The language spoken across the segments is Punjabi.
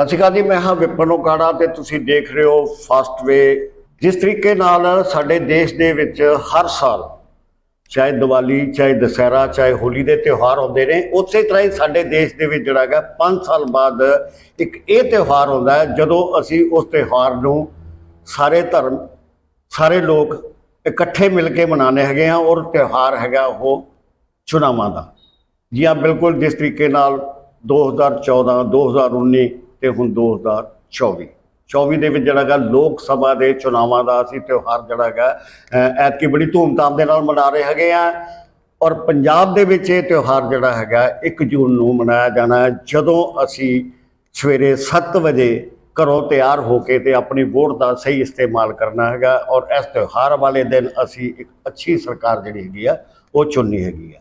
ਸਤਿ ਸ਼੍ਰੀ ਅਕਾਲ ਜੀ, ਮੈਂ ਹਾਂ ਵਿਪਨ ਓਕਾੜਾ ਤੇ ਤੁਸੀਂ ਦੇਖ ਰਹੇ ਹੋ ਫਾਸਟ ਵੇ ਜਿਸ ਤਰੀਕੇ ਨਾਲ ਸਾਡੇ ਦੇਸ਼ ਦੇ ਵਿੱਚ ਹਰ ਸਾਲ, ਚਾਹੇ ਦੀਵਾਲੀ, ਚਾਹੇ ਦਸਹਿਰਾ, ਚਾਹੇ ਹੋਲੀ ਦੇ ਤਿਉਹਾਰ ਹੁੰਦੇ ਨੇ, ਉਸੇ ਤਰ੍ਹਾਂ ਹੀ ਸਾਡੇ ਦੇਸ਼ ਦੇ ਵਿੱਚ ਜਿਹੜਾ ਹੈਗਾ 5 ਸਾਲ ਬਾਅਦ ਇੱਕ ਇਹ ਤਿਉਹਾਰ ਹੁੰਦਾ ਹੈ, ਜਦੋਂ ਅਸੀਂ ਉਸ ਤਿਉਹਾਰ ਨੂੰ ਸਾਰੇ ਧਰਮ, ਸਾਰੇ ਲੋਕ ਇਕੱਠੇ ਮਿਲ ਕੇ ਮਨਾਉਂਦੇ ਹੈਗੇ ਆ ਔਰ ਤਿਉਹਾਰ ਹੈਗਾ ਉਹ ਚੁਣਾਵਾਂ ਦਾ। ਜੀ ਹਾਂ, ਬਿਲਕੁਲ ਜਿਸ ਤਰੀਕੇ ਨਾਲ 2014 2019 ਤੇ ਹੁਣ 2024 24 ਦੇ ਵਿੱਚ ਜਿਹੜਾ ਹੈਗਾ, ਲੋਕ ਸਭਾ ਦੇ ਚੁਣਾਵਾਂ ਦਾ ਅਸੀਂ ਤਿਉਹਾਰ ਜਿਹੜਾ ਹੈਗਾ ਐਤਕੀ ਬੜੀ ਧੂਮਧਾਮ ਦੇ ਨਾਲ ਮਨਾ ਰਹੇ ਹੈਗੇ ਆ। ਔਰ ਪੰਜਾਬ ਦੇ ਵਿੱਚ ਇਹ ਤਿਉਹਾਰ ਜਿਹੜਾ ਹੈਗਾ 1 ਜੂਨ ਨੂੰ ਮਨਾਇਆ ਜਾਣਾ ਹੈ। ਜਦੋਂ ਅਸੀਂ ਸਵੇਰੇ 7 ਵਜੇ ਘਰੋਂ ਤਿਆਰ ਹੋ ਕੇ ਤੇ ਆਪਣੀ ਵੋਟ ਦਾ ਸਹੀ ਇਸਤੇਮਾਲ ਕਰਨਾ ਹੈਗਾ, ਔਰ ਇਸ ਤਿਉਹਾਰ ਵਾਲੇ ਦਿਨ ਅਸੀਂ ਇੱਕ ਅੱਛੀ ਸਰਕਾਰ ਜਿਹੜੀ ਹੈਗੀ ਆ, ਉਹ ਚੁਣਨੀ ਹੈਗੀ ਆ।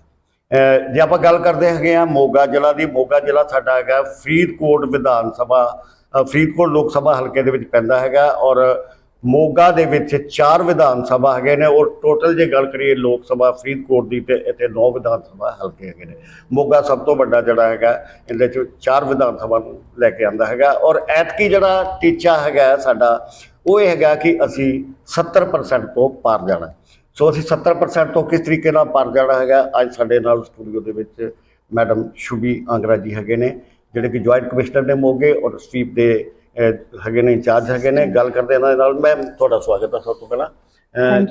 ਜੇ ਆਪਾਂ ਗੱਲ ਕਰਦੇ ਹੈਗੇ ਆ ਮੋਗਾ ਜ਼ਿਲ੍ਹਾ ਦੀ, ਮੋਗਾ ਜ਼ਿਲ੍ਹਾ ਸਾਡਾ ਹੈਗਾ ਫਰੀਦਕੋਟ ਵਿਧਾਨ ਸਭਾ ਫਰੀਦਕੋਟ ਲੋਕ ਸਭਾ ਹਲਕੇ ਦੇ ਵਿੱਚ ਪੈਂਦਾ ਹੈਗਾ ਔਰ ਮੋਗਾ ਦੇ ਵਿੱਚ ਚਾਰ ਵਿਧਾਨ ਸਭਾ ਹੈਗੇ ਨੇ ਔਰ ਟੋਟਲ ਜੇ ਗੱਲ ਕਰੀਏ ਲੋਕ ਸਭਾ ਫਰੀਦਕੋਟ ਦੀ ਤੇ ਇੱਥੇ ਨੌ ਵਿਧਾਨ ਸਭਾ ਹਲਕੇ ਹੈਗੇ ਨੇ। ਮੋਗਾ ਸਭ ਤੋਂ ਵੱਡਾ ਜਿਹੜਾ ਹੈਗਾ, ਇਹਦੇ ਚ ਚਾਰ ਵਿਧਾਨ ਸਭਾ ਨੂੰ ਲੈ ਕੇ ਆਂਦਾ ਹੈਗਾ ਔਰ ਐਤਕੀ ਜਿਹੜਾ ਟੀਚਾ ਹੈਗਾ ਸਾਡਾ, ਉਹ ਇਹ ਹੈਗਾ ਕਿ ਅਸੀਂ 70% ਤੋਂ ਪਾਰ ਜਾਣਾ। ਸੋ ਅਸੀਂ 70% ਤੋਂ ਕਿਸ ਤਰੀਕੇ ਨਾਲ ਪਾਰ ਜਾਣਾ ਹੈਗਾ ਅੱਜ ਸਾਡੇ ਨਾਲ ਸਟੂਡੀਓ ਦੇ ਵਿੱਚ ਮੈਡਮ ਸ਼ੁਭੀ ਆਂਗਰਾ ਜੀ ਹੈਗੇ ਨੇ ਜਿਹੜੇ ਕਿ ਜੁਆਇੰਟ ਕਮਿਸ਼ਨਰ ਨੇ ਮੋਗੇ ਔਰ ਸਵੀਪ ਦੇ ਹੈਗੇ ਨੇ ਇੰਚਾਰਜ ਹੈਗੇ ਨੇ ਗੱਲ ਕਰਦੇ ਇਹਨਾਂ ਦੇ ਨਾਲ ਮੈਂ ਤੁਹਾਡਾ ਸਵਾਗਤ ਹੈ ਸਭ ਤੋਂ ਪਹਿਲਾਂ.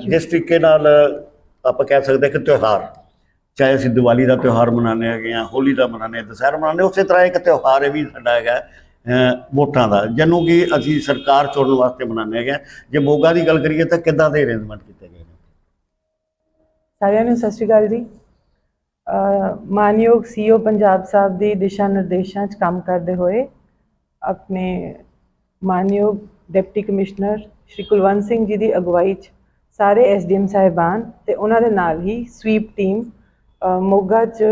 ਜਿਸ ਤਰੀਕੇ ਨਾਲ ਆਪਾਂ ਕਹਿ ਸਕਦੇ ਕਿ ਤਿਉਹਾਰ ਚਾਹੇ ਅਸੀਂ ਦੀਵਾਲੀ ਦਾ ਤਿਉਹਾਰ ਮਨਾਉਂਦੇ ਹੈਗੇ ਆ ਹੋਲੀ ਦਾ ਮਨਾਉਂਦੇ ਹਾਂ ਦੁਸਹਿਰਾ ਮਨਾਉਂਦੇ ਉਸੇ ਤਰ੍ਹਾਂ ਇੱਕ ਤਿਉਹਾਰ ਇਹ ਵੀ ਸਾਡਾ ਹੈਗਾ ਵੋਟਾਂ ਦਾ ਜਿਹਨੂੰ ਕਿ ਅਸੀਂ ਸਰਕਾਰ ਚੁਣਨ ਵਾਸਤੇ ਮਨਾਉਂਦੇ ਹੈਗੇ ਹਾਂ। ਜੇ ਮੋਗਾ ਦੀ ਗੱਲ ਕਰੀਏ ਤਾਂ ਕਿੱਦਾਂ ਦੇ ਅਰੇਂਜਮੈਂਟ ਕੀਤੇ ਗਏ ਸਾਰਿਆਂ ਨੂੰ ਸਤਿ ਸ਼੍ਰੀ ਅਕਾਲ ਜੀ। ਅਹ ਮਾਨਯੋਗ ਸੀਓ ਪੰਜਾਬ ਸਾਹਿਬ ਦੀ ਦਿਸ਼ਾ ਨਿਰਦੇਸ਼ਾਂ 'ਚ ਕੰਮ ਕਰਦੇ ਹੋਏ ਆਪਣੇ ਮਾਨਯੋਗ ਡਿਪਟੀ ਕਮਿਸ਼ਨਰ ਸ਼੍ਰੀ ਕੁਲਵੰਤ ਸਿੰਘ ਜੀ ਦੀ ਅਗਵਾਈ 'ਚ ਸਾਰੇ ਐਸਡੀਐਮ ਸਾਹਿਬਾਨ ਤੇ ਉਹਨਾਂ ਦੇ ਨਾਲ ਹੀ ਸਵੀਪ ਟੀਮ ਮੋਗਾ 'ਚ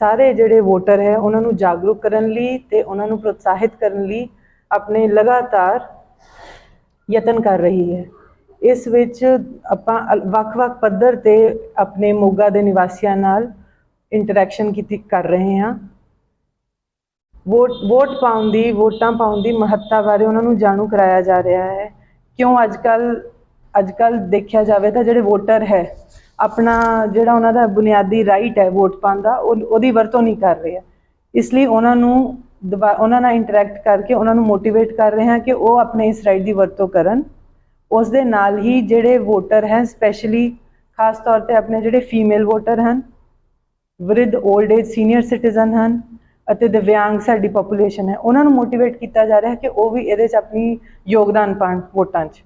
ਸਾਰੇ ਜਿਹੜੇ ਵੋਟਰ ਹੈ ਉਹਨਾਂ ਨੂੰ ਜਾਗਰੂਕ ਕਰਨ ਲਈ ਤੇ ਉਹਨਾਂ ਨੂੰ ਪ੍ਰੋਤਸਾਹਿਤ ਕਰਨ ਲਈ ਆਪਣੇ ਲਗਾਤਾਰ ਯਤਨ ਕਰ ਰਹੀ ਹੈ। ਇਸ ਵਿੱਚ ਆਪਾਂ ਵੱਖ-ਵੱਖ ਪੱਧਰ ਤੇ ਆਪਣੇ ਮੋਗਾ ਦੇ ਨਿਵਾਸੀਆਂ ਨਾਲ ਇੰਟਰੈਕਸ਼ਨ ਕੀਤੀ, ਕਰ ਰਹੇ ਹਾਂ। ਵੋਟ ਵੋਟ ਪਾਉਣ ਦੀ, ਵੋਟਾਂ ਪਾਉਣ ਦੀ ਮਹੱਤਤਾ ਬਾਰੇ ਉਹਨਾਂ ਨੂੰ ਜਾਣੂ ਕਰਾਇਆ ਜਾ ਰਿਹਾ ਹੈ। ਕਿਉਂ ਅੱਜਕੱਲ ਅੱਜਕੱਲ ਦੇਖਿਆ ਜਾਵੇ ਤਾਂ ਜਿਹੜੇ ਵੋਟਰ ਹੈ, ਆਪਣਾ ਜਿਹੜਾ ਉਹਨਾਂ ਦਾ ਬੁਨਿਆਦੀ ਰਾਈਟ ਹੈ ਵੋਟ ਪਾਉਣ ਦਾ, ਉਹ- ਉਹਦੀ ਵਰਤੋਂ ਨਹੀਂ ਕਰ ਰਹੇ। ਇਸ ਲਈ ਉਹਨਾਂ ਨੂੰ ਦੁਬਾ- ਉਹਨਾਂ ਨਾਲ ਇੰਟਰੈਕਟ ਕਰਕੇ ਉਹਨਾਂ ਨੂੰ ਮੋਟੀਵੇਟ ਕਰ ਰਹੇ ਹਾਂ ਕਿ ਉਹ ਆਪਣੇ ਇਸ ਰਾਈਟ ਦੀ ਵਰਤੋਂ ਕਰਨ। ਉਸ ਦੇ ਨਾਲ ਹੀ ਜਿਹੜੇ ਵੋਟਰ ਹੈ ਸਪੈਸ਼ਲੀ ਖਾਸ ਤੌਰ ਤੇ ਆਪਣੇ ਜਿਹੜੇ ਫੀਮੇਲ ਵੋਟਰ ਹਨ ਵਿਰਧ 올ਡ ਏਜ ਸੀਨੀਅਰ ਸਿਟੀਜ਼ਨ ਹਨ ਅਤੇ ਦਿਵਿਆਂਗ ਸਾਡੀ ਪੋਪੂਲੇਸ਼ਨ ਹੈ, ਉਹਨਾਂ ਨੂੰ ਮੋਟੀਵੇਟ ਕੀਤਾ ਜਾ ਰਿਹਾ ਹੈ ਕਿ ਉਹ ਵੀ ਇਹਦੇ 'ਚ ਆਪਣੀ ਯੋਗਦਾਨ ਪਾਉਣ ਵੋਟਾਂ 'ਚ।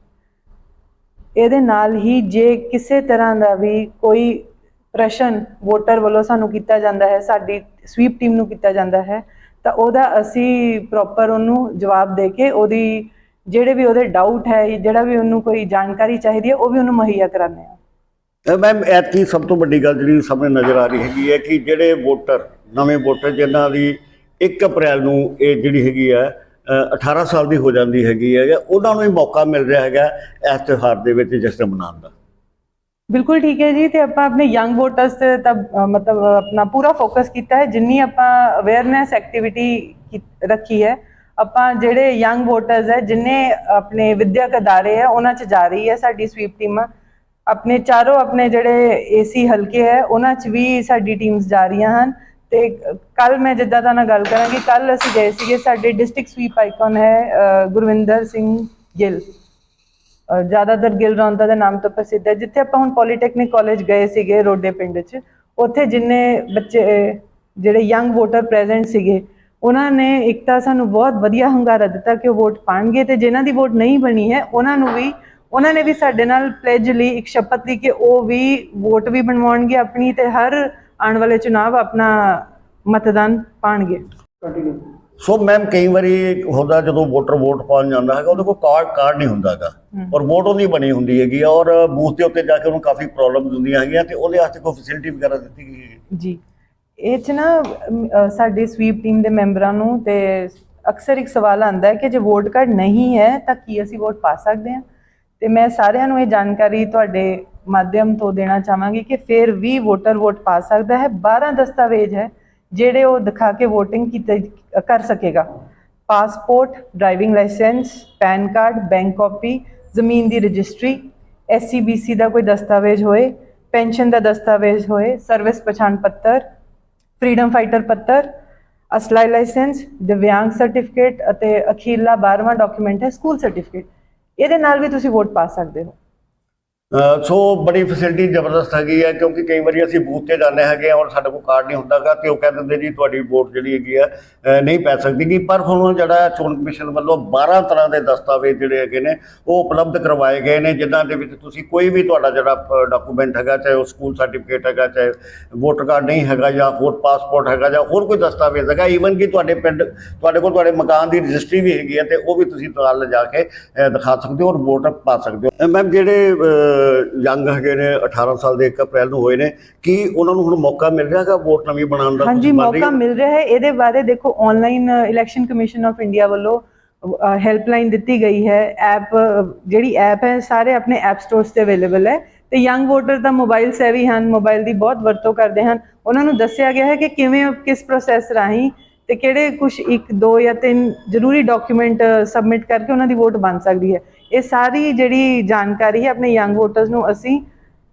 ਇਹਦੇ ਨਾਲ ਹੀ ਜੇ ਕਿਸੇ ਤਰ੍ਹਾਂ ਦਾ ਵੀ ਕੋਈ ਪ੍ਰਸ਼ਨ ਵੋਟਰ ਵੱਲੋਂ ਸਾਨੂੰ ਕੀਤਾ ਜਾਂਦਾ ਹੈ, ਸਾਡੀ ਸਵੀਪ ਟੀਮ ਨੂੰ ਕੀਤਾ ਜਾਂਦਾ ਹੈ, ਤਾਂ ਉਹਦਾ ਅਸੀਂ ਪ੍ਰੋਪਰ ਉਹਨੂੰ ਜਵਾਬ ਦੇ ਕੇ ਉਹਦੀ ਜਿਹੜੇ ਵੀ ਉਹਦੇ ਡਾਊਟ ਹੈ ਜਿਹੜਾ ਵੀ ਉਹਨੂੰ ਕੋਈ ਜਾਣਕਾਰੀ ਚਾਹੀਦੀ ਹੈ ਉਹ ਵੀ ਉਹਨੂੰ ਮੁਹੱਈਆ ਕਰਾਉਂਦੇ ਹਾਂ। ਮੈਮ ਐਤਕੀ ਸਭ ਤੋਂ ਵੱਡੀ ਗੱਲ ਜਿਹੜੀ ਸਾਹਮਣੇ ਨਜ਼ਰ ਆ ਰਹੀ ਹੈਗੀ ਹੈ ਕਿ ਜਿਹੜੇ ਵੋਟਰ ਨਵੇਂ ਵੋਟਰ ਜਿਨ੍ਹਾਂ ਦੀ 1 ਅਪ੍ਰੈਲ ਨੂੰ ਇਹ ਜਿਹੜੀ ਹੈਗੀ ਹੈ ਅ, 18 ਸਾਲ ਦੀ ਹੋ ਜਾਂਦੀ ਹੈਗੀ ਹੈ ਉਹਨਾਂ ਨੂੰ ਹੀ ਮੌਕਾ ਮਿਲ ਰਿਹਾ ਹੈਗਾ ਇਸ ਤਿਉਹਾਰ ਦੇ ਵਿੱਚ ਜਸ਼ਨ ਮਨਾਉਣ ਦਾ। ਬਿਲਕੁਲ ਠੀਕ ਹੈ ਜੀ ਤੇ ਆਪਾਂ ਆਪਣੇ ਯੰਗ ਵੋਟਰਸ ਤੇ ਤਾਂ ਅ, ਮਤਲਬ ਆਪਣਾ ਪੂਰਾ ਫੋਕਸ ਕੀਤਾ ਹੈ ਜਿੰਨੀ ਆਪਾਂ ਅਵੇਅਰਨੈਸ ਐਕਟੀਵਿਟੀ ਰੱਖੀ ਹੈ ਆਪਾਂ ਜਿਹੜੇ ਯੰਗ ਵੋਟਰਸ ਹੈ, ਜਿੰਨੇ ਆਪਣੇ ਵਿਦਿਅਕ ਅਦਾਰੇ ਹੈ, ਉਹਨਾਂ 'ਚ ਜਾ ਰਹੀ ਹੈ ਸਾਡੀ ਸਵੀਪ ਟੀਮਾਂ ਆਪਣੇ ਚਾਰੋਂ ਆਪਣੇ ਜਿਹੜੇ ਏਸੀ ਹਲਕੇ ਹੈ, ਉਹਨਾਂ 'ਚ ਵੀ ਸਾਡੀ ਟੀਮਸ ਜਾ ਰਹੀਆਂ ਹਨ। ਤੇ ਕੱਲ ਮੈਂ ਜਿੱਦਾਂ ਦਾ ਨਾਲ ਗੱਲ ਕਰਾਂਗੀ ਕੱਲ ਅਸੀਂ ਗਏ ਸੀਗੇ ਸਾਡੇ ਡਿਸਟ੍ਰਿਕਟ ਸਵੀਪ ਆਈਕਨ ਹੈ ਗੁਰਵਿੰਦਰ ਸਿੰਘ ਗਿੱਲ। ਜ਼ਿਆਦਾਤਰ ਗਿੱਲ ਰੌਂਦਾ ਦੇ ਨਾਮ ਤੋਂ ਪ੍ਰਸਿੱਧ ਹੈ। ਜਿੱਥੇ ਆਪਾਂ ਹੁਣ ਪੋਲੀਟੈਕਨਿਕ ਕਾਲਜ ਗਏ ਸੀਗੇ, ਰੋਡੇ ਪਿੰਡ 'ਚ, ਉੱਥੇ ਜਿੰਨੇ ਬੱਚੇ, ਜਿਹੜੇ ਯੰਗ ਵੋਟਰ ਪ੍ਰੈਜ਼ੈਂਟ ਸੀਗੇ ਉਹਨਾਂ ਨੇ ਇੱਕ ਤਾਂ ਸਾਨੂੰ ਬਹੁਤ ਵਧੀਆ ਹੰਗਾਰਾ ਦਿੱਤਾ ਕਿ ਉਹ ਵੋਟ ਪਾਣਗੇ ਤੇ ਜਿਨ੍ਹਾਂ ਦੀ ਵੋਟ ਨਹੀਂ ਬਣੀ ਹੈ ਉਹਨਾਂ ਨੂੰ ਵੀ ਉਹਨਾਂ ਨੇ ਵੀ ਸਾਡੇ ਨਾਲ ਪਲੇਜ ਲਈ ਇੱਕ ਸ਼ਪਥ ਲਈ ਕਿ ਉਹ ਵੀ ਵੋਟ ਵੀ ਬਣਵਾਉਣਗੇ ਆਪਣੀ ਤੇ ਹਰ ਆਉਣ ਵਾਲੇ ਚੁਣਾਵ ਆਪਣਾ ਮਤਦਾਨ ਪਾਣਗੇ। ਸੋ ਮੈਮ ਕਈ ਵਾਰੀ ਹੁੰਦਾ ਜਦੋਂ ਵੋਟਰ ਵੋਟ ਪਾਉਣ ਜਾਂਦਾ ਹੈਗਾ ਉਹਦੇ ਕੋਲ ਕਾਰਡ ਕਾਰਡ ਨਹੀਂ ਹੁੰਦਾਗਾ ਔਰ ਵੋਟ ਉਹਦੀ ਬਣੀ ਹੁੰਦੀ ਹੈਗੀ ਔਰ ਬੂਥ ਦੇ ਉੱਤੇ ਜਾ ਕੇ ਉਹਨੂੰ ਕਾਫੀ ਪ੍ਰੋਬਲਮਸ ਹੁੰਦੀਆਂ ਹੈਗੀਆਂ ਤੇ ਉਹਦੇ ਵਾਸਤੇ ਕੋਈ ਫੈਸਿਲਿਟੀ ਵਗੈਰਾ ਦਿੱਤੀ ਗਈ ਹੈ ਜੀ। ਇਹ ਚ ਨਾ ਅਮ, ਅ, ਸਾਡੀ ਸਵੀਪ ਟੀਮ ਦੇ ਮੈਂਬਰਾਂ ਨੂੰ ਤੇ ਅਕਸਰ ਇੱਕ ਸਵਾਲ ਆਉਂਦਾ ਹੈ ਕਿ ਜੇ ਵੋਟ ਕਾਰਡ ਨਹੀਂ ਹੈ ਤਾਂ ਕੀ ਅਸੀਂ ਵੋਟ ਪਾ ਸਕਦੇ ਹਾਂ? ਤੇ ਮੈਂ ਸਾਰਿਆਂ ਨੂੰ ਇਹ ਜਾਣਕਾਰੀ ਤੁਹਾਡੇ ਮਾਧਿਅਮ ਤੋਂ ਦੇਣਾ ਚਾਹਾਂਗੀ ਕਿ ਫਿਰ ਵੀ ਵੋਟਰ ਵੋਟ ਪਾ ਸਕਦਾ ਹੈ। 12 ਦਸਤਾਵੇਜ਼ ਹੈ ਜਿਹੜੇ ਉਹ ਦਿਖਾ ਕੇ VOTING ਕੀਤੀ ਕਰ ਸਕੇਗਾ। Passport driving licence PAN card bank copy ਜ਼ਮੀਨ ਦੀ ਰਜਿਸਟਰੀ ਐਸਸੀਬੀਸੀ ਦਾ ਕੋਈ ਦਸਤਾਵੇਜ਼ ਹੋਏ ਪੈਨਸ਼ਨ ਦਾ ਦਸਤਾਵੇਜ਼ ਹੋਏ ਸਰਵਿਸ ਪਛਾਣ ਪੱਤਰ ਫਰੀडम ਫਾਈਟਰ ਪੱਤਰ, ਅਸਲਾਈ ਲਾਇਸੈਂਸ, ਦਿਵਿਆਂਗ ਸਰਟੀਫਿਕੇਟ ਅਤੇ ਅਖੀਰਲਾ 12ਵਾਂ ਡਾਕੂਮੈਂਟ ਹੈ ਸਕੂਲ ਸਰਟੀਫਿਕੇਟ ਇਹਦੇ ਨਾਲ ਵੀ ਤੁਸੀਂ ਵੋਟ ਪਾ ਸਕਦੇ ਹੋ। ਸੋ ਬੜੀ ਫੈਸਿਲਿਟੀ ਜ਼ਬਰਦਸਤ ਹੈਗੀ ਹੈ, ਕਿਉਂਕਿ ਕਈ ਵਾਰੀ ਅਸੀਂ ਬੂਥ ਤੇ ਜਾਂਦੇ ਹੈਗੇ ਹਾਂ ਔਰ ਸਾਡੇ ਕੋਲ ਕਾਰਡ ਨਹੀਂ ਹੁੰਦਾਗਾ ਤੇ ਉਹ ਕਹਿ ਦਿੰਦੇ ਜੀ ਤੁਹਾਡੀ ਵੋਟ ਜਿਹੜੀ ਹੈਗੀ ਆ ਨਹੀਂ ਪੈ ਸਕਦੀ ਗੀ। ਪਰ ਹੁਣ ਜਿਹੜਾ ਚੋਣ ਕਮਿਸ਼ਨ ਵੱਲੋਂ 12 ਤਰ੍ਹਾਂ ਦੇ ਦਸਤਾਵੇਜ਼ ਜਿਹੜੇ ਹੈਗੇ ਨੇ, ਉਹ ਉਪਲਬਧ ਕਰਵਾਏ ਗਏ ਨੇ, ਜਿਨ੍ਹਾਂ ਦੇ ਵਿੱਚ ਤੁਸੀਂ ਕੋਈ ਵੀ ਤੁਹਾਡਾ ਜਿਹੜਾ ਡਾਕੂਮੈਂਟ ਹੈਗਾ, ਚਾਹੇ ਉਹ ਸਕੂਲ ਸਰਟੀਫਿਕੇਟ ਹੈਗਾ, ਚਾਹੇ ਵੋਟਰ ਕਾਰਡ ਨਹੀਂ ਹੈਗਾ ਜਾਂ ਹੋਰ ਪਾਸਪੋਰਟ ਹੈਗਾ ਜਾਂ ਹੋਰ ਕੋਈ ਦਸਤਾਵੇਜ਼ ਹੈਗਾ ਈਵਨ ਕਿ ਤੁਹਾਡੇ ਪਿੰਡ, ਤੁਹਾਡੇ ਕੋਲ ਤੁਹਾਡੇ ਮਕਾਨ ਦੀ ਰਜਿਸਟਰੀ ਵੀ ਹੈਗੀ ਹੈ, ਤੇ ਉਹ ਵੀ ਤੁਸੀਂ ਨਾਲ ਲਿਜਾ ਕੇ ਦਿਖਾ ਸਕਦੇ ਹੋ ਔਰ ਵੋਟ ਪਾ ਸਕਦੇ ਹੋ। ਮੈਮ ਜਿਹੜੇ ਯੰਗ ਹੈਗੇ ਨੇ 18 ਸਾਲ ਦੇ 1 ਅਪ੍ਰੈਲ ਨੂੰ ਹੋਏ ਨੇ। ਕੀ ਉਹਨਾਂ ਨੂੰ ਹੁਣ ਮੌਕਾ ਮਿਲ ਰਿਹਾ ਹੈਗਾ ਵੋਟ ਨਵੀਂ ਬਣਾਉਣ ਦਾ? ਹਾਂਜੀ ਮੌਕਾ? ਮਿਲ ਰਿਹਾ ਹੈ। ਇਹਦੇ ਬਾਰੇ ਦੇਖੋ online election commission of India ਵੱਲੋਂ ਹੈਲਪਲਾਈਨ ਦਿੱਤੀ ਗਈ ਹੈ। ਐਪ ਜਿਹੜੀ ਐਪ ਹੈ ਸਾਰੇ ਆਪਣੇ ਐਪ ਸਟੋਰਸ ਤੇ ਅਵੇਲੇਬਲ ਹੈ। ਤੇ ਯੰਗ ਵੋਟਰ ਤਾਂ ਮੋਬਾਈਲ ਸੇਵੀ ਹਨ ਮੋਬਾਈਲ ਦੀ ਬਹੁਤ ਵਰਤੋਂ ਕਰਦੇ ਹਨ। ਉਹਨਾਂ ਨੂੰ ਦੱਸਿਆ ਗਿਆ ਹੈ ਕਿ ਕਿਵੇਂ ਕਿਸ ਪ੍ਰੋਸੈਸ ਰਾਹੀਂ ਤੇ ਕਿਹੜੇ ਕੁਝ ਇੱਕ ਦੋ ਜਾਂ ਤਿੰਨ ਜ਼ਰੂਰੀ ਡਾਕੂਮੈਂਟ ਸਬਮਿਟ ਕਰਕੇ ਉਹਨਾਂ ਦੀ ਵੋਟ ਬਣ ਸਕਦੀ ਹੈ। ਇਹ ਸਾਰੀ ਜਿਹੜੀ ਜਾਣਕਾਰੀ ਹੈ ਆਪਣੇ ਯੰਗ ਵੋਟਰਸ ਨੂੰ ਅਸੀਂ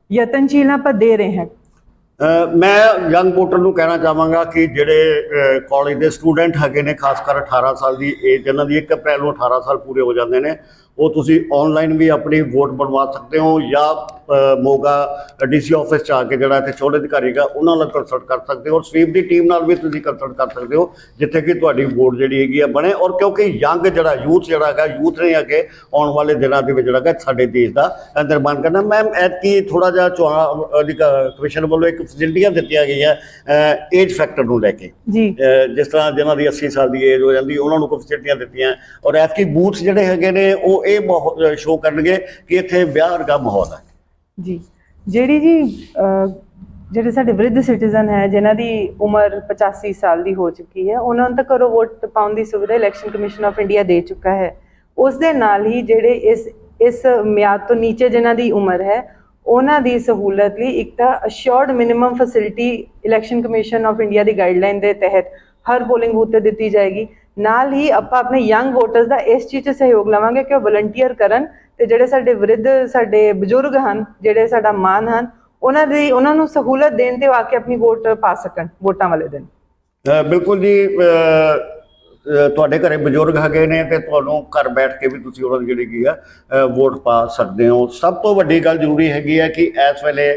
ਯਤਨਸ਼ੀਲ ਆਪਾਂ ਦੇ ਰਹੇ ਹਾਂ। ਅਹ ਮੈਂ ਯੰਗ ਵੋਟਰ ਨੂੰ ਕਹਿਣਾ ਚਾਹਾਂਗਾ ਕਿ ਜਿਹੜੇ ਕਾਲਜ ਦੇ ਸਟੂਡੈਂਟ ਹੈਗੇ ਨੇ ਖਾਸ ਕਰ 18 ਸਾਲ ਦੀ ਏਜ ਇਹਨਾਂ ਦੀ 1 ਅਪ੍ਰੈਲ ਨੂੰ 18 ਸਾਲ ਪੂਰੇ ਹੋ ਜਾਂਦੇ ਨੇ ਉਹ ਤੁਸੀਂ ਆਨਲਾਈਨ ਵੀ ਆਪਣੀ ਵੋਟ ਬਣਵਾ ਸਕਦੇ ਹੋ ਜਾਂ ਮੋਗਾ ਡੀਸੀ ਆਫਿਸ ਚ ਆ ਕੇ ਜਿਹੜਾ ਇੱਥੇ ਚੋਣ ਅਧਿਕਾਰੀ ਹੈਗਾ ਉਹਨਾਂ ਨਾਲ ਕੰਸਲਟ ਕਰ ਸਕਦੇ ਹੋ ਔਰ ਸਵੀਪ ਦੀ ਟੀਮ ਨਾਲ ਵੀ ਤੁਸੀਂ ਕੰਸਲਟ ਕਰ ਸਕਦੇ ਹੋ ਜਿੱਥੇ ਕਿ ਤੁਹਾਡੀ ਵੋਟ ਜਿਹੜੀ ਹੈਗੀ ਆ ਬਣੇ ਔਰ ਕਿਉਂਕਿ ਯੰਗ ਜਿਹੜਾ ਯੂਥ ਜਿਹੜਾ ਹੈਗਾ ਯੂਥ ਨੇ ਅੱਗੇ ਆਉਣ ਵਾਲੇ ਦਿਨਾਂ ਦੇ ਵਿੱਚ ਜਿਹੜਾ ਹੈਗਾ ਸਾਡੇ ਦੇਸ਼ ਦਾ ਨਿਰਮਾਣ ਕਰਨਾ। ਮੈਮ ਐਤਕੀ ਥੋੜਾ ਜਿਹਾ ਚੋਣ ਕਮਿਸ਼ਨ ਵੱਲੋਂ ਇੱਕ ਫੈਸਿਲਿਟੀਆਂ ਦਿੱਤੀਆਂ ਗਈਆਂ ਏਜ ਫੈਕਟਰ ਨੂੰ ਲੈ ਕੇ। ਜਿਸ ਤਰ੍ਹਾਂ ਜਿਨ੍ਹਾਂ ਦੀ 80 ਸਾਲ ਦੀ ਏਜ ਹੋ ਜਾਂਦੀ ਉਹਨਾਂ ਨੂੰ ਕੋਈ ਫੈਸਿਲਿਟੀਆਂ ਦਿੱਤੀਆਂ ਔਰ ਐਤਕੀ ਬੂਥ ਜਿਹੜੇ ਹੈਗੇ ਨੇ ਉਹ ਇਹ ਸ਼ੋਅ ਕਰਨਗੇ ਕਿ ਇੱਥੇ ਵਿਆਹ ਵਰਗਾ ਮਾਹੌਲ ਹੈ। ਜੀ। ਜਿਹੜੀ ਜੀ ਜਿਹੜੇ ਸਾਡੇ ਵਿਰੁੱਧ ਸਿਟੀਜ਼ਨ ਹੈ, ਜਿਨ੍ਹਾਂ ਦੀ ਉਮਰ 85 ਸਾਲ ਦੀ ਹੋ ਚੁੱਕੀ ਹੈ, ਉਹਨਾਂ ਨੂੰ ਤਾਂ ਘਰੋਂ ਵੋਟ ਪਾਉਣ ਦੀ ਸੁਵਿਧਾ ਇਲੈਕਸ਼ਨ ਕਮਿਸ਼ਨ ਆਫ ਇੰਡੀਆ ਦੇ ਚੁੱਕਾ ਹੈ। ਉਸ ਦੇ ਨਾਲ ਹੀ ਜਿਹੜੇ ਇਸ ਇਸ ਮਿਆਦ ਤੋਂ ਨੀਚੇ ਜਿਨ੍ਹਾਂ ਦੀ ਉਮਰ ਹੈ, ਉਹਨਾਂ ਦੀ ਸਹੂਲਤ ਲਈ ਇੱਕ ਤਾਂ assured minimum facility election commission of India the guideline ਦੇ ਤਹਿਤ ਹਰ ਪੋਲਿੰਗ ਬੂਥ ਤੇ ਦਿੱਤੀ ਜਾਏਗੀ। ਨਾਲ ਹੀ ਆਪਾਂ ਆਪਣੇ ਯੰਗ ਵੋਟਰਸ ਦਾ ਇਸ ਚੀਜ਼ 'ਚ ਸਹਿਯੋਗ ਲਵਾਂਗੇ ਕਿ ਉਹ ਵਲੰਟੀਅਰ ਕਰਨ ਤੇ ਜਿਹੜੇ ਸਾਡੇ ਵਿਰੁੱਧ ਸਾਡੇ ਬਜ਼ੁਰਗ ਹਨ, ਜਿਹੜੇ ਸਾਡਾ ਮਾਨ ਹਨ, ਉਹਨਾਂ ਦੀ, ਉਹਨਾਂ ਨੂੰ ਸਹੂਲਤ ਦੇਣ ਤੇ ਆ ਕੇ ਆਪਣੀ ਵੋਟ ਪਾ ਸਕਣ, ਵੋਟਾਂ ਵਾਲੇ ਦਿਨ। ਬਿਲਕੁਲ ਜੀ ਤੁਹਾਡੇ ਘਰੇ ਬਜ਼ੁਰਗ ਹੈਗੇ ਨੇ ਤੇ ਤੁਹਾਨੂੰ ਘਰ ਬੈਠ ਕੇ ਵੀ ਤੁਸੀਂ ਉਹਨਾਂ ਦੀ ਜਿਹੜੀ ਕੀ ਆ ਵੋਟ ਪਾ ਸਕਦੇ ਹੋ। ਸਭ ਤੋਂ ਵੱਡੀ ਗੱਲ ਜ਼ਰੂਰੀ ਹੈਗੀ ਹੈ ਕਿ ਇਸ ਵੇਲੇ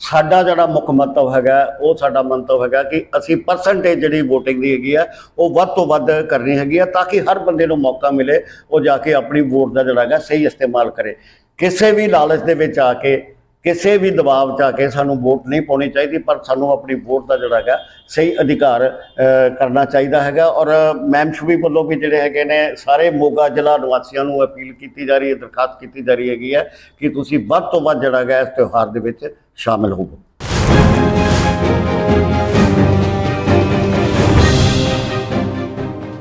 ਸਾਡਾ ਜਿਹੜਾ ਮੁੱਖ ਮੰਤਵ ਹੈਗਾ, ਉਹ ਸਾਡਾ ਮੰਤਵ ਹੈਗਾ ਕਿ ਅਸੀਂ ਪਰਸੈਂਟੇਜ ਜਿਹੜੀ VOTING ਦੀ ਹੈਗੀ ਆ, ਉਹ ਵੱਧ ਤੋਂ ਵੱਧ ਕਰਨੀ ਹੈਗੀ ਆ ਤਾਂ ਕਿ ਹਰ ਬੰਦੇ ਨੂੰ ਮੌਕਾ ਮਿਲੇ, ਉਹ ਜਾ ਕੇ ਆਪਣੀ ਵੋਟ ਦਾ ਜਿਹੜਾ ਹੈਗਾ ਸਹੀ ਇਸਤੇਮਾਲ ਕਰੇ। ਕਿਸੇ ਵੀ ਲਾਲਚ ਦੇ ਵਿੱਚ ਆ ਕੇ, ਕਿਸੇ ਵੀ ਦਬਾਅ 'ਚ ਆ ਕੇ ਸਾਨੂੰ ਵੋਟ ਨਹੀਂ ਪਾਉਣੀ ਚਾਹੀਦੀ, ਪਰ ਸਾਨੂੰ ਆਪਣੀ ਵੋਟ ਦਾ ਜਿਹੜਾ ਹੈਗਾ ਸਹੀ ਅਧਿਕਾਰ ਕਰਨਾ ਚਾਹੀਦਾ ਹੈਗਾ। ਔਰ ਮੈਮ ਸ਼ੁਭੀ ਵੱਲੋਂ ਵੀ ਜਿਹੜੇ ਹੈਗੇ ਨੇ, ਸਾਰੇ ਮੋਗਾ ਜ਼ਿਲ੍ਹਾ ਨਿਵਾਸੀਆਂ ਨੂੰ ਅਪੀਲ ਕੀਤੀ ਜਾ ਰਹੀ ਹੈ, ਦਰਖਾਸਤ ਕੀਤੀ ਜਾ ਰਹੀ ਹੈਗੀ ਹੈ ਕਿ ਤੁਸੀਂ ਵੱਧ ਤੋਂ ਵੱਧ ਜਿਹੜਾ ਹੈਗਾ ਇਸ ਤਿਉਹਾਰ ਦੇ ਵਿੱਚ ਸ਼ਾਮਿਲ ਹੋਵੋ।